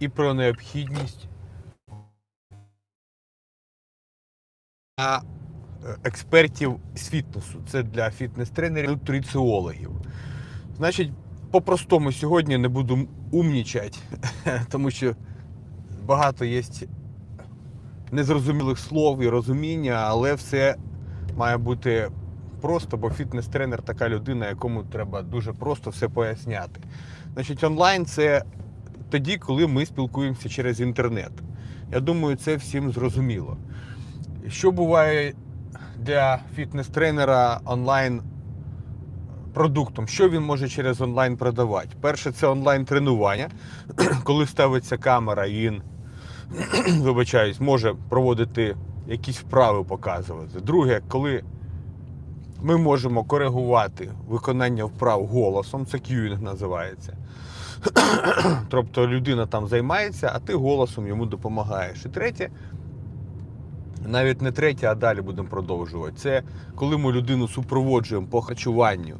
і про необхідність а, е, експертів з фітнесу. Це для фітнес-тренерів, нутриціологів. Значить, по-простому сьогодні не буду умнічати, тому що багато є незрозумілих слов і розуміння, але все має бути просто, бо фітнес-тренер така людина, якому треба дуже просто все поясняти. Значить, онлайн це тоді, коли ми спілкуємося через інтернет. Я думаю, це всім зрозуміло. Що буває для фітнес-тренера онлайн продуктом? Що він може через онлайн продавати? Перше, це онлайн тренування, коли ставиться камера, він вибачаюсь, може проводити якісь вправи показувати. Друге, коли ми можемо коригувати виконання вправ голосом, це к'юінг називається. Тобто людина там займається, а ти голосом йому допомагаєш. І третє, навіть не третє, а далі будемо продовжувати. Це коли ми людину супроводжуємо по харчуванню,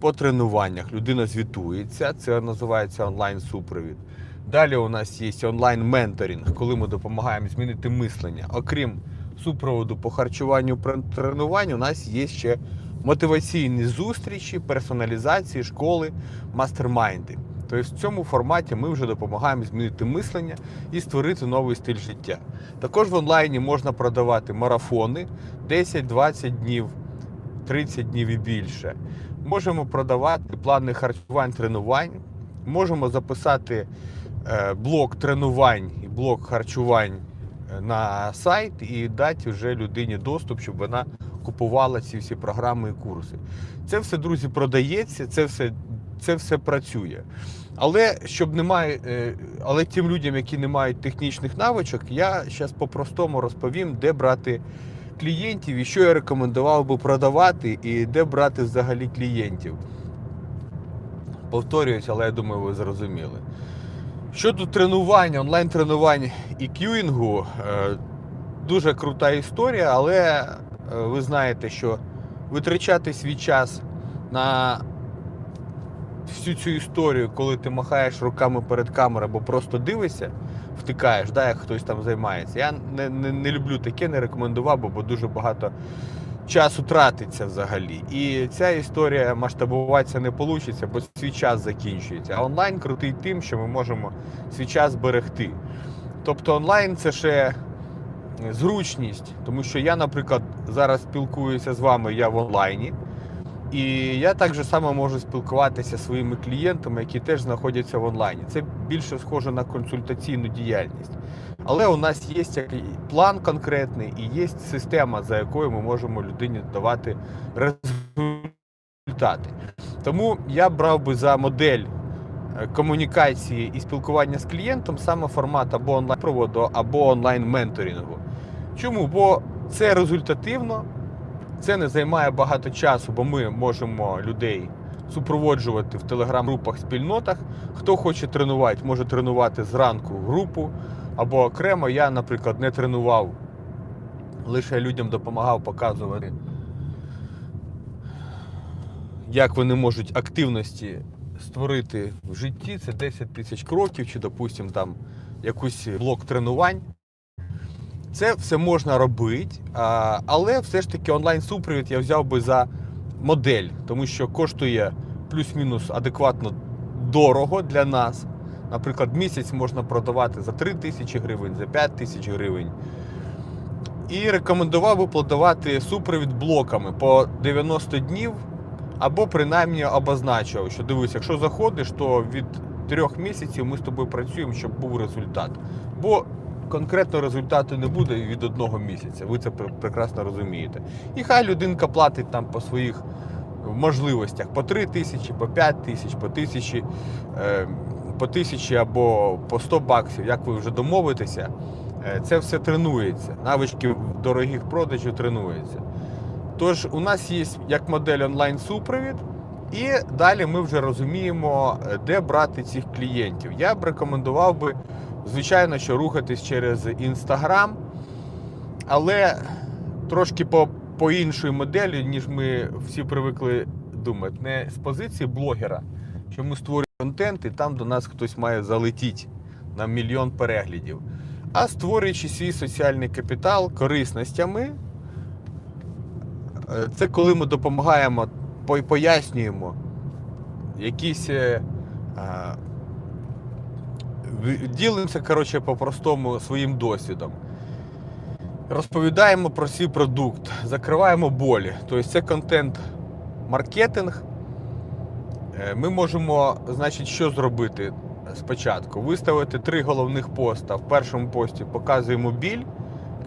по тренуваннях, людина звітується, це називається онлайн-супровід. Далі у нас є онлайн-менторинг, коли ми допомагаємо змінити мислення. Окрім супроводу по харчуванню тренувань, у нас є ще мотиваційні зустрічі, персоналізації, школи, мастермайнди. Тобто в цьому форматі ми вже допомагаємо змінити мислення і створити новий стиль життя. Також в онлайні можна продавати марафони 10-20 днів, 30 днів і більше. Можемо продавати плани харчувань, тренувань. Можемо записати е, блок тренувань і блок харчувань е, на сайт і дати вже людині доступ, щоб вона купувала ці всі програми і курси. Це все, друзі, продається, це все, це все працює. Але щоб немає, е, але тим людям, які не мають технічних навичок, я зараз по-простому розповім, де брати клієнтів і що я рекомендував би продавати, і де брати взагалі клієнтів. Повторююсь, але я думаю, ви зрозуміли. Щодо тренувань, онлайн-тренувань і к'юінгу, е, дуже крута історія, але е, ви знаєте, що витрачати свій час на всю цю історію, коли ти махаєш руками перед камерою або просто дивишся, втикаєш, да, як хтось там займається. Я не, не, не люблю таке, не рекомендував, бо дуже багато часу тратиться взагалі. І ця історія масштабуватися не вийде, бо свій час закінчується. А онлайн крутий тим, що ми можемо свій час зберегти. Тобто онлайн це ще зручність, тому що я, наприклад, зараз спілкуюся з вами, я в онлайні. І я так же само можу спілкуватися зі своїми клієнтами, які теж знаходяться в онлайні. Це більше схоже на консультаційну діяльність. Але у нас є план конкретний і є система, за якою ми можемо людині давати результати. Тому я брав би за модель е, комунікації і спілкування з клієнтом саме формат або онлайн-проводу, або онлайн-менторингу. Чому? Бо це результативно, це не займає багато часу, бо ми можемо людей супроводжувати в телеграм-групах, спільнотах. Хто хоче тренувати, може тренувати зранку групу або окремо. Я, наприклад, не тренував, лише людям допомагав показувати, як вони можуть активності створити в житті. Це 10 тисяч кроків, чи, допустимо, там якийсь блок тренувань. Це все можна робити, але все ж таки онлайн-супровід я взяв би за модель, тому що коштує плюс-мінус адекватно дорого для нас. Наприклад, місяць можна продавати за 3 тисячі гривень, за 5 тисяч гривень. І рекомендував би продавати супровід блоками по 90 днів, або принаймні обозначував, що дивись, якщо заходиш, то від 3 місяців ми з тобою працюємо, щоб був результат. Бо конкретно результату не буде від одного місяця. Ви це прекрасно розумієте. І хай людинка платить там по своїх можливостях по 3 тисячі, по 5 тисяч, по тисячі, е, по тисячі або по 100 баксів, як ви вже домовитеся, е, це все тренується. Навички дорогих продажів тренуються. Тож у нас є як модель онлайн-супровід, і далі ми вже розуміємо, е, де брати цих клієнтів. Я б рекомендував би, звичайно, що рухатись через Інстаграм, але трошки по, по іншої моделі, ніж ми всі привикли думати. Не з позиції блогера, що ми створюємо контент, і там до нас хтось має залетіти на мільйон переглядів, а створюючи свій соціальний капітал корисностями. Е, Це коли ми допомагаємо, пояснюємо якісь. Ділимося, коротше, по-простому своїм досвідом. Розповідаємо про свій продукт, закриваємо болі. Тобто це контент-маркетинг. Е, Ми можемо, значить, що зробити спочатку? Виставити три головних поста. В першому пості показуємо біль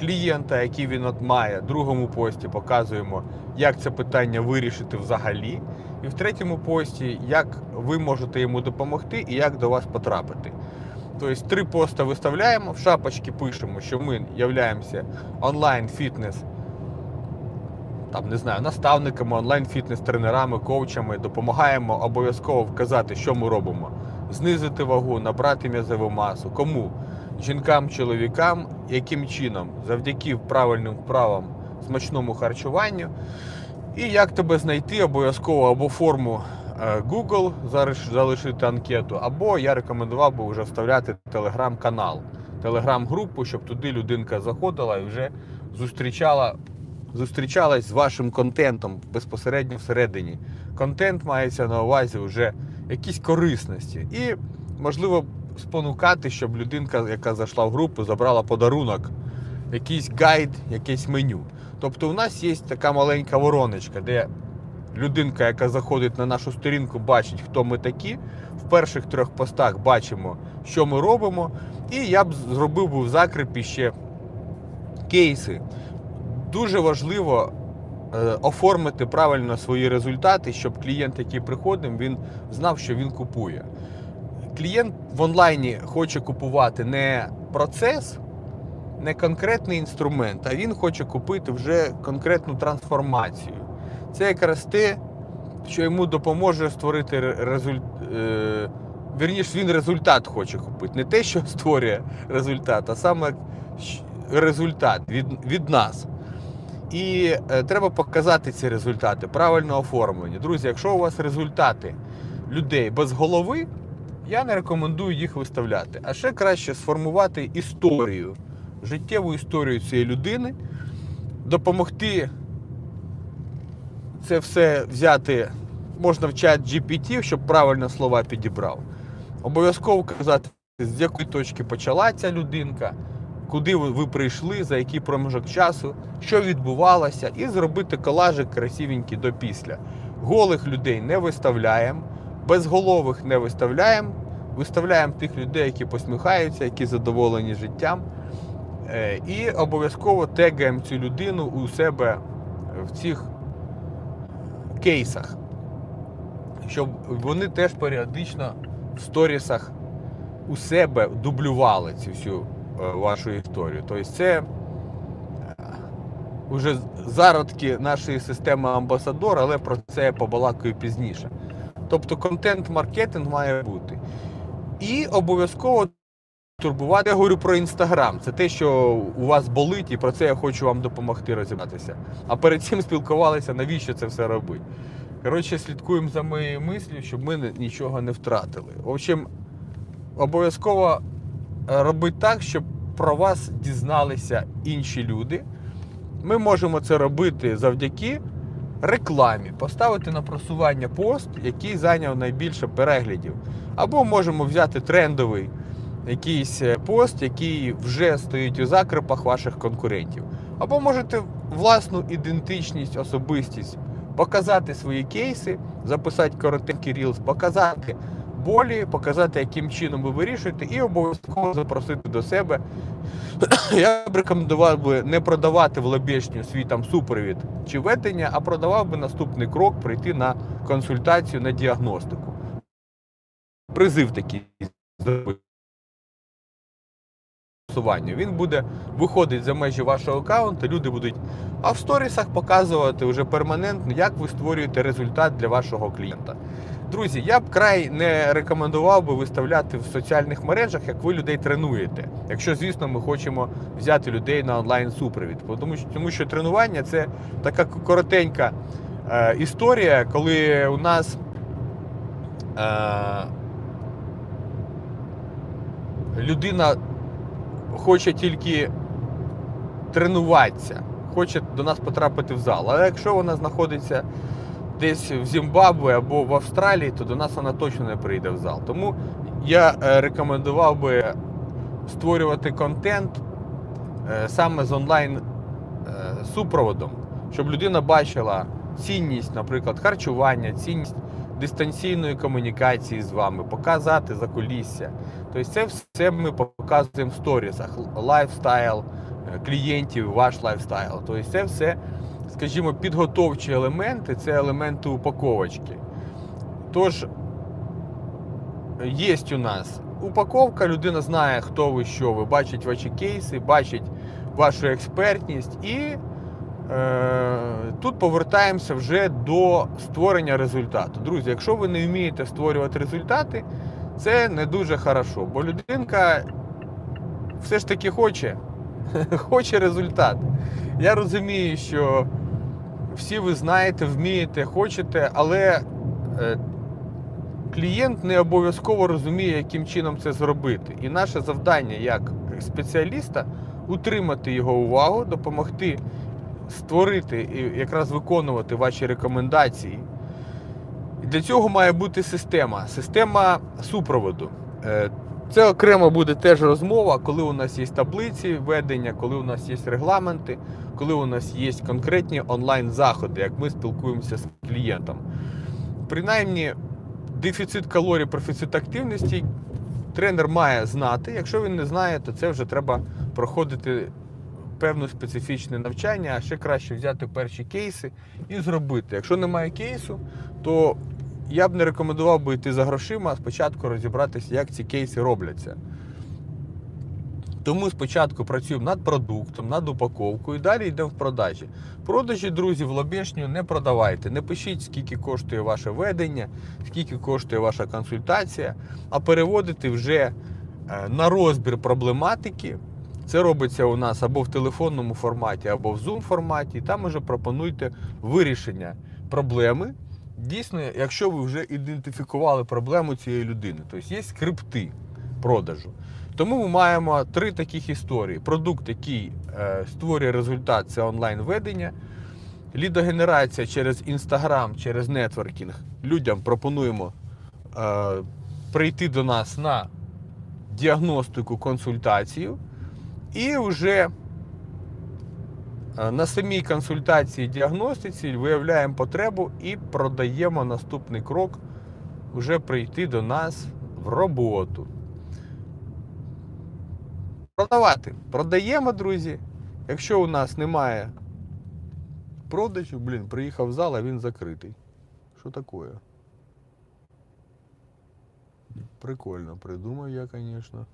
клієнта, який він от має. В другому пості показуємо, як це питання вирішити взагалі. І в третьому пості, як ви можете йому допомогти і як до вас потрапити. Тобто три поста виставляємо, в шапочці пишемо, що ми являємося онлайн-фітнес, там не знаю, наставниками, онлайн-фітнес-тренерами, коучами, допомагаємо обов'язково вказати, що ми робимо. Знизити вагу, набрати м'язову масу. Кому? Жінкам, чоловікам, яким чином? Завдяки правильним вправам, смачному харчуванню. І як тебе знайти обов'язково або форму Google залишити анкету, або я рекомендував би вже вставляти телеграм-канал, телеграм-групу, щоб туди людинка заходила і вже зустрічала, зустрічалась з вашим контентом безпосередньо всередині. Контент мається на увазі вже якісь корисності. І, можливо, спонукати, щоб людинка, яка зайшла в групу, забрала подарунок, якийсь гайд, якесь меню. Тобто, у нас є така маленька вороночка, де людинка, яка заходить на нашу сторінку, бачить, хто ми такі. В перших трьох постах бачимо, що ми робимо. І я б зробив би в закріпі ще кейси. Дуже важливо е, оформити правильно свої результати, щоб клієнт, який приходить, він знав, що він купує. Клієнт в онлайні хоче купувати не процес, не конкретний інструмент, а він хоче купити вже конкретну трансформацію. Це якраз те, що йому допоможе створити результат. Е, вірніше, він результат хоче купити. Не те, що створює результат, а саме результат від, від нас. І е, треба показати ці результати, правильно оформлені. Друзі, якщо у вас результати людей без голови, я не рекомендую їх виставляти. А ще краще сформувати історію, життєву історію цієї людини, допомогти це все взяти можна в чат GPT, щоб правильно слова підібрав. Обов'язково казати, з якої точки почала ця людинка, куди ви, прийшли, за який проміжок часу, що відбувалося, і зробити колажик красивенький до після. Голих людей не виставляємо, безголових не виставляємо. Виставляємо тих людей, які посміхаються, які задоволені життям. Е, І обов'язково тегаємо цю людину у себе в цих кейсах, щоб вони теж періодично в сторісах у себе дублювали цю всю е, вашу історію. Тобто це вже зародки нашої системи амбасадор, але про це я побалакаю пізніше. Тобто контент-маркетинг має бути. І обов'язково турбувати. Я говорю про інстаграм. Це те, що у вас болить, і про це я хочу вам допомогти розібратися. А перед цим спілкувалися, навіщо це все робити. Коротше, слідкуємо за моєю мислю, щоб ми нічого не втратили. В общем, обов'язково е, робити так, щоб про вас дізналися інші люди. Ми можемо це робити завдяки рекламі, поставити на просування пост, який зайняв найбільше переглядів. Або можемо взяти трендовий якийсь е, пост, який вже стоїть у закрепах ваших конкурентів. Або можете власну ідентичність, особистість показати свої кейси, записати коротенький рілс, показати болі, показати, яким чином ви вирішуєте, і обов'язково запросити до себе. Я б рекомендував би не продавати в лобешню свій там супровід чи ведення, а продавав би наступний крок прийти на консультацію на діагностику. Призив такий зробити. Просування. Він буде виходить за межі вашого аккаунту, люди будуть а в сторісах показувати вже перманентно, як ви створюєте результат для вашого клієнта. Друзі, я б край не рекомендував би виставляти в соціальних мережах, як ви людей тренуєте. Якщо, звісно, ми хочемо взяти людей на онлайн-супровід. Тому що тренування це така коротенька е, історія, коли у нас. Е, людина хоче тільки тренуватися, хоче до нас потрапити в зал. Але якщо вона знаходиться десь в Зімбабве або в Австралії, то до нас вона точно не прийде в зал. Тому я е, рекомендував би створювати контент е, саме з онлайн е, супроводом, щоб людина бачила цінність, наприклад, харчування, цінність дистанційної комунікації з вами, показати за кулісся. Тобто це все ми показуємо в сторісах, лайфстайл е, клієнтів, ваш лайфстайл. Тобто це все, скажімо, підготовчі елементи, це елементи упаковочки. Тож, є у нас упаковка, людина знає, хто ви, що ви, бачить ваші кейси, бачить вашу експертність і тут повертаємося вже до створення результату. Друзі, якщо ви не вмієте створювати результати, це не дуже хорошо, бо людинка все ж таки хоче, хоче результат. Я розумію, що всі ви знаєте, вмієте, хочете, але е, клієнт не обов'язково розуміє, яким чином це зробити. І наше завдання як спеціаліста утримати його увагу, допомогти створити і якраз виконувати ваші рекомендації. Для цього має бути система, система супроводу. Е, Це окремо буде теж розмова, коли у нас є таблиці ведення, коли у нас є регламенти, коли у нас є конкретні онлайн-заходи, як ми спілкуємося з клієнтом. Принаймні, дефіцит калорій, профіцит активності тренер має знати. Якщо він не знає, то це вже треба проходити певне специфічне навчання, а ще краще взяти перші кейси і зробити. Якщо немає кейсу, то я б не рекомендував би йти за грошима, а спочатку розібратися, як ці кейси робляться. Тому спочатку працюємо над продуктом, над упаковкою і далі йдемо в продажі. Продажі, друзі, в лобешню не продавайте. Не пишіть, скільки коштує ваше ведення, скільки коштує ваша консультація, а переводити вже е, на розбір проблематики. Це робиться у нас або в телефонному форматі, або в Zoom форматі. Там уже пропонуйте вирішення проблеми. Дійсно, якщо ви вже ідентифікували проблему цієї людини, тобто є скрипти продажу. Тому ми маємо три таких історії: продукт, який е, створює результат, це онлайн-ведення. Лідогенерація через Інстаграм, через нетворкінг. Людям пропонуємо е, прийти до нас на діагностику, консультацію. І вже е, на самій консультації діагностиці виявляємо потребу і продаємо наступний крок вже прийти до нас в роботу. Продавати. Продаємо, друзі. Якщо у нас немає продажів, блін, приїхав в зал, а він закритий. Що таке? Прикольно, придумав я, звісно.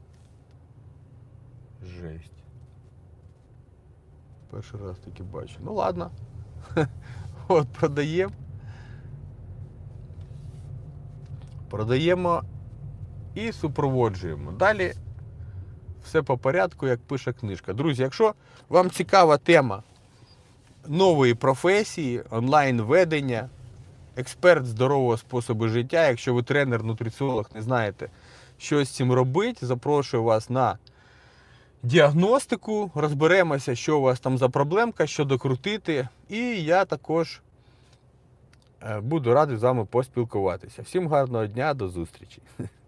Жесть. Перший раз таки бачу. Ну ладно. От, продаємо. Продаємо і супроводжуємо. Далі все по порядку, як пише книжка. Друзі, якщо вам цікава тема нової професії, онлайн-ведення, експерт здорового способу життя, якщо ви тренер, нутриціолог, не знаєте, що з цим робити, запрошую вас на діагностику, розберемося, що у вас там за проблемка, що докрутити. І я також е, буду радий з вами поспілкуватися. Всім гарного дня, до зустрічі!